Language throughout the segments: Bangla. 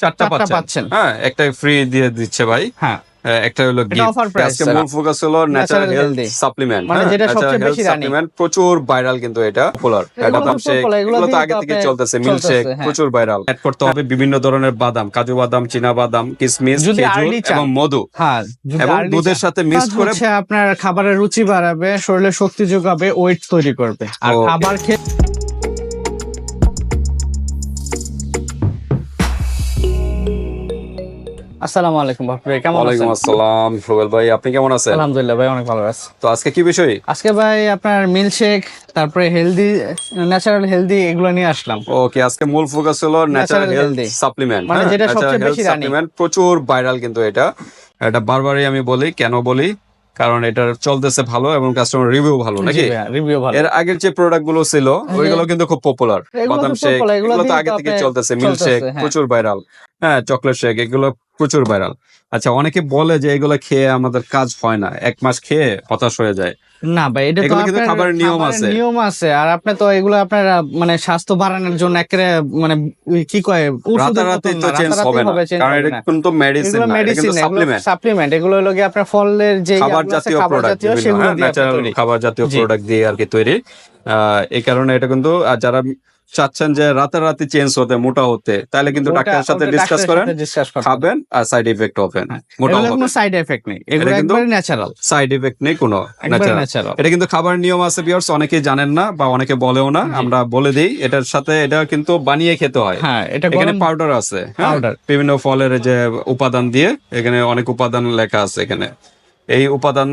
চারটা পাচ্ছেন। হ্যাঁ একটা ফ্রি দিয়ে দিচ্ছে ভাই। হ্যাঁ। একটা হলো আজকে মূল ফোকাস হলো ন্যাচারাল হেলথ সাপ্লিমেন্ট মানে যেটা সবচেয়ে বেশি সাপ্লিমেন্ট প্রচুর ভাইরাল কিন্তু এটা। পপুলার এটা এগুলো তো আগে থেকে চলতেছে মিল্কশেক হ্যাঁ। প্রচুর ভাইরাল অ্যাড করতে হবে বিভিন্ন ধরনের বাদাম কাজু বাদাম চীনা বাদাম যদি খেজুর এবং মধু। হ্যাঁ এবং দুধের সাথে মিক্স করে আপনার খাবারের রুচি বাড়াবে শরীরে শক্তি যোগাবে ওয়েট তৈরি করবে। আর খাবার খেয়ে আসসালামু আলাইকুম বাপরে কেমন ওয়ালাইকুম আসসালাম রুবেল ভাই আপনি কেমন আছেন? আলহামদুলিল্লাহ ভাই অনেক ভালো আছে। তো আজকে কি বিষয়? আজকে ভাই আপনার মিল্কশেক তারপরে হেলদি ন্যাচারাল হেলদি এগুলো নিয়ে আসলাম। ওকে আজকে মূল ফোকাস হলো ন্যাচারাল healthy। সাপ্লিমেন্ট মানে যেটা সবচেয়ে বেশি সাপ্লিমেন্ট প্রচুর ভাইরাল কিন্তু এটা। এটা বারবারই আমি বলি কেন বলি? কারণ এটা চলতেছে ভালো এবং কাস্টমার রিভিউ ভালো নাকি? রিভিউ ভালো। এর আগের যে প্রোডাক্টগুলো ছিল ওইগুলো কিন্তু খুব পপুলার বাদাম শেক এগুলো তো আগে থেকে চলতেছে মিল্ক শেক হ্যাঁ। প্রচুর ভাইরাল হ্যাঁ চকলেট শেক এগুলো প্রচুর ভাইরাল আচ্ছা অনেকে বলে যে এগুলো খেয়ে আমাদের কাজ হয় না এক মাস খেয়ে হতাশ হয়ে যায়। না ভাই এটা তো কিন্তু খাবারের নিয়ম আছে। নিয়ম আছে আর আপনি তো এগুলো আপনার মানে স্বাস্থ্য বাড়ানোর জন্য একেবারে মানে কি কয় রাতারাতি তো চেঞ্জ হবে না কারণ এটা কিন্তু মেডিসিন না এটা কিন্তু সাপ্লিমেন্ট সাপ্লিমেন্ট এগুলো হলো কি আপনার ফলের যে খাবার জাতীয় প্রোডাক্ট সেগুলো ন্যাচারাল খাবার জাতীয় প্রোডাক্ট দিয়ে আর কি তৈরি। আহ, এই কারণে এটা কিন্তু যারা চাচ্ছেন যে রাতারাতি চেঞ্জ হতে মোটা হতে তাহলে কিন্তু ডাক্তারের সাথে ডিসকাস করেন হবে। খাবেন আর সাইড ইফেক্ট হবেন মোটা হবে কোনো সাইড এফেক্ট নেই এগুলো কিন্তু- একবারে ন্যাচারাল সাইড ইফেক্ট নেই কোনো ন্যাচারাল এটা কিন্তু খাবার নিয়ম আছে বিয়ার্স অনেকেই জানেন না বা অনেকে বলেও না আমরা বলে দিই এটার সাথে এটা কিন্তু বানিয়ে খেতে হয়। হ্যাঁ এটা এখানে পাউডার আছে হ্যাঁ? Powder। বিভিন্ন ফলের যে উপাদান দিয়ে এখানে অনেক উপাদান লেখা আছে এখানে। এই উপাদান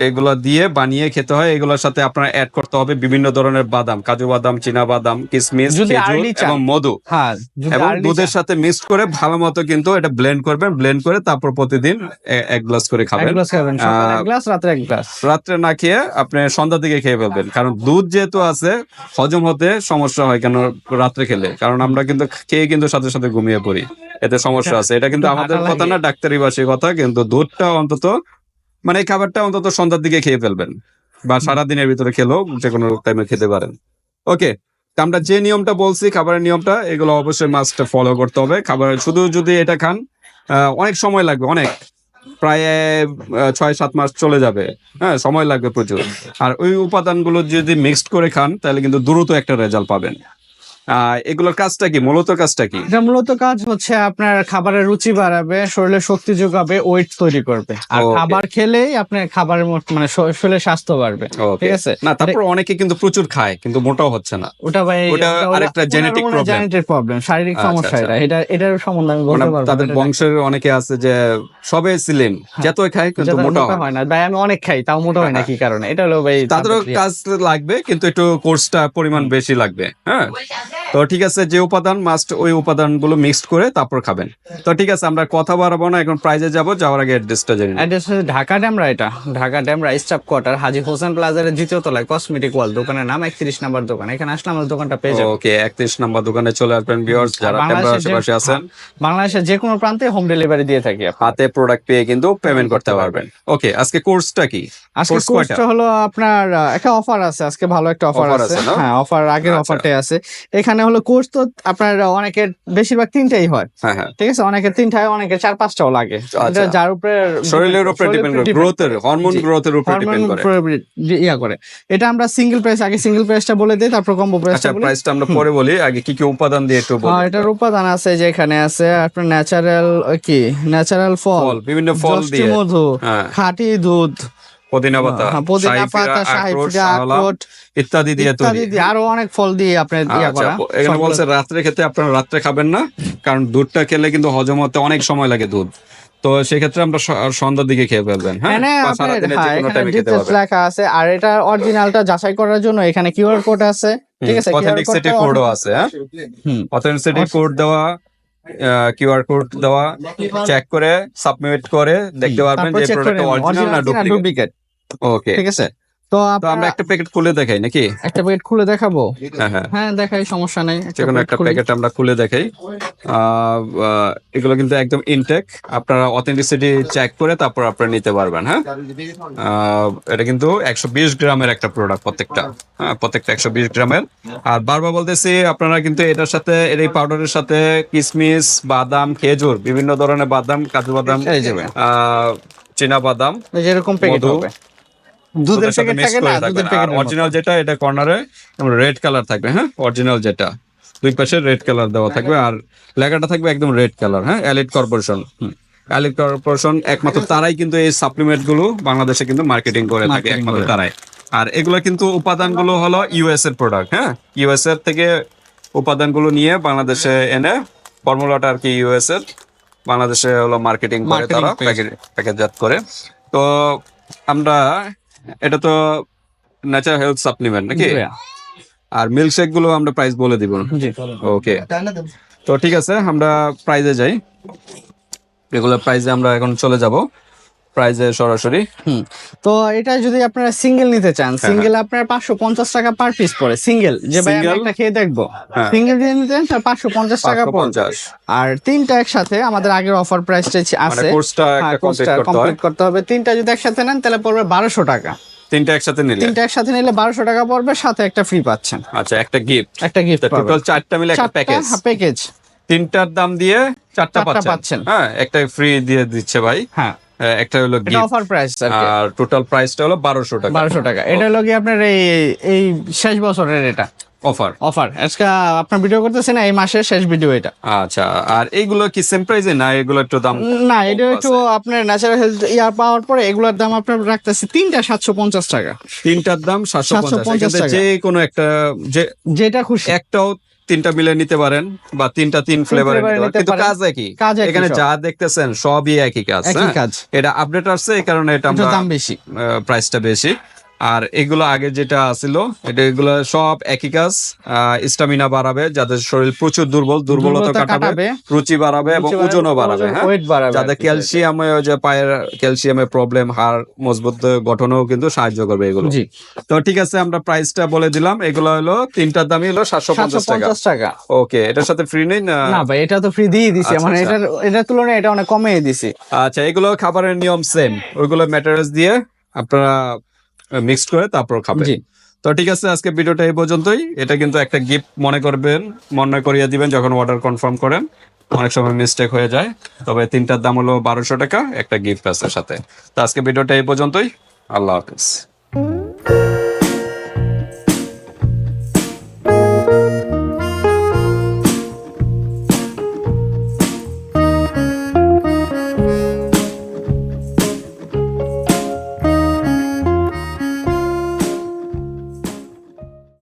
এগুলা দিয়ে বানিয়ে খেতে হয়। এগুলোর সাথে আপনার অ্যাড করতে হবে বিভিন্ন ধরনের বাদাম কাজু বাদাম চীনা বাদাম কিশমিশ খেজুর এবং মধু। হ্যাঁ এবং দুধের সাথে মিক্স করে ভালো মতো কিন্তু এটা ব্লেন্ড করবেন ব্লেন্ড করে তারপর প্রতিদিন এক গ্লাস করে এক খাবেন গ্লাস খাবেন সকালে এক গ্লাস রাত্রে এক গ্লাস রাত্রে না খেয়ে আপনি সন্ধ্যা দিকে খেয়ে ফেলবেন। কারণ দুধ যেহেতু আছে হজম হতে সমস্যা হয় কেন রাত্রে খেলে? কারণ আমরা কিন্তু খেয়ে কিন্তু সাথে সাথে ঘুমিয়ে পড়ি। এতে সমস্যা আছে। এটা কিন্তু আমাদের কথা না ডাক্তারি বাসী কথা কিন্তু দুধটা অন্তত মানে এই খাবারটা অন্তত সন্ধ্যার দিকে খেয়ে ফেলবেন বা সারা দিনের ভিতরে খেলেও যে কোনো টাইমে খেতে পারেন। ওকে আমরা যে নিয়মটা বলছি খাবারের নিয়মটা এগুলো অবশ্যই মাস্ট ফলো করতে হবে। খাবার শুধু যদি এটা খান আহ, অনেক সময় লাগবে অনেক। প্রায় ছয় সাত মাস চলে যাবে। হ্যাঁ সময় লাগবে প্রচুর। আর ওই উপাদানগুলো যদি মিক্সড করে খান তাহলে কিন্তু দ্রুত একটা রেজাল্ট পাবেন। এগুলোর কাজটা কি? মূলত কাজটা কি? এটা মূলত কাজ হচ্ছে আপনার খাবারের রুচি বাড়াবে শরীরে শক্তি যোগাবে ওয়েট তৈরি করবে। আর খাবার খেলেই আপনার খাবারের মানে শ- শরীরের স্বাস্থ্য বাড়বে। ঠিক আছে? না তারপর অনেকে কিন্তু প্রচুর খায় কিন্তু মোটাও হচ্ছে না। ওটা ভাই ওটা আরেকটা genetic problem। জেনেটিক প্রবলেম শারীরিক আচ্ছা, সমস্যা আচ্ছা। এটা। এটা এটার সম্বন্ধে আমি মানে বলতে পারব তাদের বংশের অনেকে আছে যে সবে স্লিম যতই খায় কিন্তু মোটা হয়। হয় না। ভাই আমি অনেক খাই তাও মোটা হয় না কি কারণে? এটা হলো ভাই তাদেরও তাদের- কাজ লাগবে কিন্তু একটু কোর্সটা পরিমাণ বেশি লাগবে হ্যাঁ? তো ঠিক আছে যে উপাদান মাস্ট ওই উপাদানগুলো মিক্সড করে তারপর খাবেন। তো ঠিক আছে আমরা কথা বাড়াবো না এখন প্রাইজে যাব যাওয়ার আগে অ্যাড্রেসটা জেনে। অ্যাড্রেস হচ্ছে ঢাকা ড্যামরা এটা। ঢাকা ড্যামরা স্টাফ কোয়ার্টার হাজি হোসেন প্লাজারের দ্বিতীয় তলায় কসমেটিক ওয়াল দোকানের নাম একত্রিশ নাম্বার দোকান। এখানে আসলে আমাদের দোকানটা পেয়ে যাবেন। ওকে একত্রিশ নাম্বার দোকানে চলে আসবেন ভিউয়ার্স যারা যে- আশেপাশে আছেন। বাংলাদেশের যে কোনো প্রান্তে হোম ডেলিভারি দিয়ে থাকি। হাতে প্রোডাক্ট পেয়ে কিন্তু পেমেন্ট করতে পারবেন। ওকে আজকে কোর্সটা কি? আজকে? কোর্সটা হলো আপনার একটা অফার আছে আজকে ভালো একটা অফার আছে। হ্যাঁ অফার আগের আচ্ছা। অফারটাই আছে। এখানে হলো কোর্স তো আপনার অনেকের বেশিরভাগ তিনটাই হয়। হ্যাঁ হ্যাঁ। ঠিক আছে? অনেকের তিনটা হয় অনেকের চার পাঁচটাও লাগে। আচ্ছা। যার উপরে শরীরের উপরে ডিপেন্ড করে গ্রোথের হরমোন গ্রোথের উপরে ডিপেন্ড করে। ইয়া করে। এটা আমরা সিঙ্গেল প্রাইস আগে সিঙ্গেল প্রাইসটা বলে দিই তারপর কম্বো আচ্ছা প্রাইসটা বলি প্রাইসটা আমরা পরে বলি আগে কি কি উপাদান দিয়ে একটু বলি। হ্যাঁ এটার উপাদান আছে যে এখানে আছে আপনার ন্যাচারাল কি? ন্যাচারাল ফল বিভিন্ন ফল দিয়ে। মধু খাঁটি দুধ পুদিনা পাতা হ্যাঁ, পুদিনা পাতা ফিরা, আখরোট, ফিরা, শাহওয়ালা আখরোট ইত্যাদি দিয়ে তৈরি। আরও অনেক ফল দিয়ে আপনার ইয়া আচ্ছা করা। এখানে বলছে রাত্রে খেতে আপনারা রাত্রে খাবেন না কারণ দুধটা খেলে কিন্তু হজম হতে অনেক সময় লাগে দুধ। তো সেক্ষেত্রে আমরা সন্ধ্যার দিকে খেয়ে ফেলবেন হ্যাঁ? হ্যাঁ লেখা আছে আর এটা অরিজিনালটা যাচাই করার জন্য এখানে কিউআর কোড আছে ঠিক আছে? অথেন্টিসিটি কোডও আছে হ্যাঁ? অথেন্টিসিটি কোড দেওয়া কিউআর কোড দেওয়া চেক করে সাবমিট করে দেখতে পারবেন যে প্রোডাক্ট অরিজিনাল না ডুপ্লিকেট ওকে ঠিক আছে? তো আমরা একটা প্যাকেট খুলে দেখাই নাকি? একটা প্যাকেট খুলে দেখাবো? হ্যাঁ হ্যাঁ। হ্যাঁ দেখাই সমস্যা নেই। যে কোনো একটা প্যাকেট আমরা খুলে দেখাই। এগুলো কিন্তু একদম ইনটেক আপনারা অথেন্টিসিটি চেক করে তারপর আপনারা নিতে পারবেন হ্যাঁ? এটা কিন্তু একশো বিশ গ্রামের একটা প্রোডাক্ট প্রত্যেকটা হ্যাঁ প্রত্যেকটা একশো বিশ গ্রামের। আর বারবার বলতেছি আপনারা কিন্তু এটার সাথে এর এই পাউডারের সাথে কিশমিশ বাদাম খেজুর বিভিন্ন ধরনের বাদাম কাজু বাদাম চীনা বাদাম এরকম প্যাকেট হবে। দুধের প্যাকেট থাকে না? দুধের প্যাকেট অরিজিনাল যেটা এটা কর্নারে রেড কালার থাকবে হ্যাঁ? অরিজিনাল যেটা। দুই পাশে রেড কালার দেওয়া থাকবে আর লেখাটা থাকবে একদম রেড কালার হ্যাঁ? এলিট কর্পোরেশন এলিট কর্পোরেশন একমাত্র তারাই কিন্তু এই সাপ্লিমেন্টগুলো বাংলাদেশে কিন্তু মার্কেটিং করে থাকে একমাত্র তারাই। আর এগুলো কিন্তু উপাদানগুলো হলো ইউএস এর প্রোডাক্ট হ্যাঁ? ইউএস এর থেকে উপাদানগুলো নিয়ে বাংলাদেশে এনে ফর্মুলাটা আর কি ইউএস এর বাংলাদেশে হলো মার্কেটিং করে তারা। প্যাকেটজাত করে। তো আমরা এটা তো ন্যাচারাল হেলথ সাপ্লিমেন্ট নাকি? আর মিল্ক আর মিল্কশেকগুলো আমরা প্রাইস বলে দিব। জি। ওকে তো ঠিক আছে আমরা প্রাইজে যাই। রেগুলার প্রাইজে আমরা এখন চলে যাব। প্রাইজে সরাসরি? হুম। তো এটা যদি আপনারা সিঙ্গেল নিতে চান সিঙ্গেল আপনার পাঁচশো পঞ্চাশ টাকা পার পিস পড়ে সিঙ্গেল। যে ভাই আমি একটা খেয়ে দেখব। হ্যাঁ। সিঙ্গেল যদি নিতে চান তাহলে পাঁচশো পঞ্চাশ টাকা পঞ্চাশ। আর তিনটা একসাথে আমাদের আগের অফার প্রাইসটা মানে আছে। কোর্সটা কমপ্লিট করতে হয়। হবে। তিনটা যদি একসাথে নেন তাহলে পড়বে বারোশো টাকা। তিনটা একসাথে নিলে? তিনটা একসাথে নিলে বারোশো টাকা পড়বে সাথে একটা ফ্রি পাচ্ছেন। আচ্ছা একটা গিফট একটা গিফট টোটাল চারটা মিলে একটা প্যাকেজ প্যাকেজ তিনটার দাম দিয়ে চারটা পাচ্ছেন। হ্যাঁ একটা ফ্রি দিয়ে দিচ্ছে ভাই। হ্যাঁ। একটা হলো অফার প্রাইস আর টোটাল প্রাইসটা হলো বারোশো টাকা। বারোশো টাকা। এটা হলো কি আপনার এই এই শেষ বছরের এটা। অফার অফার আজকে আপনার ভিডিও করতেছেন এই মাসের শেষ ভিডিও এটা। আচ্ছা আর এইগুলো কি সেম প্রাইসে না এগুলো একটু দাম না এটা একটু আপনার ন্যাচারাল হেলথ ইয়ার পাওয়ার পরে এগুলোর দাম আপনার রাখতেছি তিনটা সাতশো পঞ্চাশ টাকা। তিনটার দাম সাতশো পঞ্চাশ। 750 টাকা। যে কোনো একটা যে যেটা খুশি। একটাও তিনটা মিলে নিতে পারেন বা তিনটা তিন ফ্লেভারে নিতে পারেন। কিন্তু কাজ একই এখানে যা দেখতেছেন সবই একই কাজ হ্যাঁ? এটা আপডেট আসছে এই কারণে এটা আমরা দাম বেশি। প্রাইসটা বেশি। আর এগুলো আগে যেটা আছিল এটা এগুলো সব একই কাজ স্টামিনা বাড়াবে যাদের শরীর প্রচুর দুর্বল দুর্বলতা কাটাবে রুচি বাড়াবে এবং ওজনও বাড়াবে ওজন- হ্যাঁ? বাড়াবে যাদের। ক্যালসিয়ামে যে পায়ের ক্যালসিয়ামের প্রবলেম হাড় মজবুত গঠনেও কিন্তু সাহায্য করবে এগুলো। তো ঠিক আছে আমরা প্রাইসটা বলে দিলাম এগুলো হলো তিনটার দামই হলো সাতশো পঞ্চাশ টাকা। টাকা। ওকে এটার সাথে ফ্রি নেই না? ভাই এটা তো ফ্রি দিয়ে দিছি আচ্ছা, মানে আচ্ছা। এটার এটার তুলনায় এটা অনেক কমিয়ে দিছি। আচ্ছা এগুলো খাবারের নিয়ম সেম ওইগুলো ম্যাটেরিয়ালস দিয়ে আপনারা মিক্সড করে তারপর খাবেন তো ঠিক আছে আজকে ভিডিওটা এই পর্যন্তই। এটা কিন্তু একটা গিফট মনে করবেন মনে করিয়ে দিবেন যখন অর্ডার কনফার্ম করেন। অনেক সময় মিস্টেক হয়ে যায়। তবে তিনটার দাম হলো বারোশো টাকা একটা গিফট আছে সাথে। তো আজকে ভিডিওটা এই পর্যন্তই। আল্লাহ হাফিজ।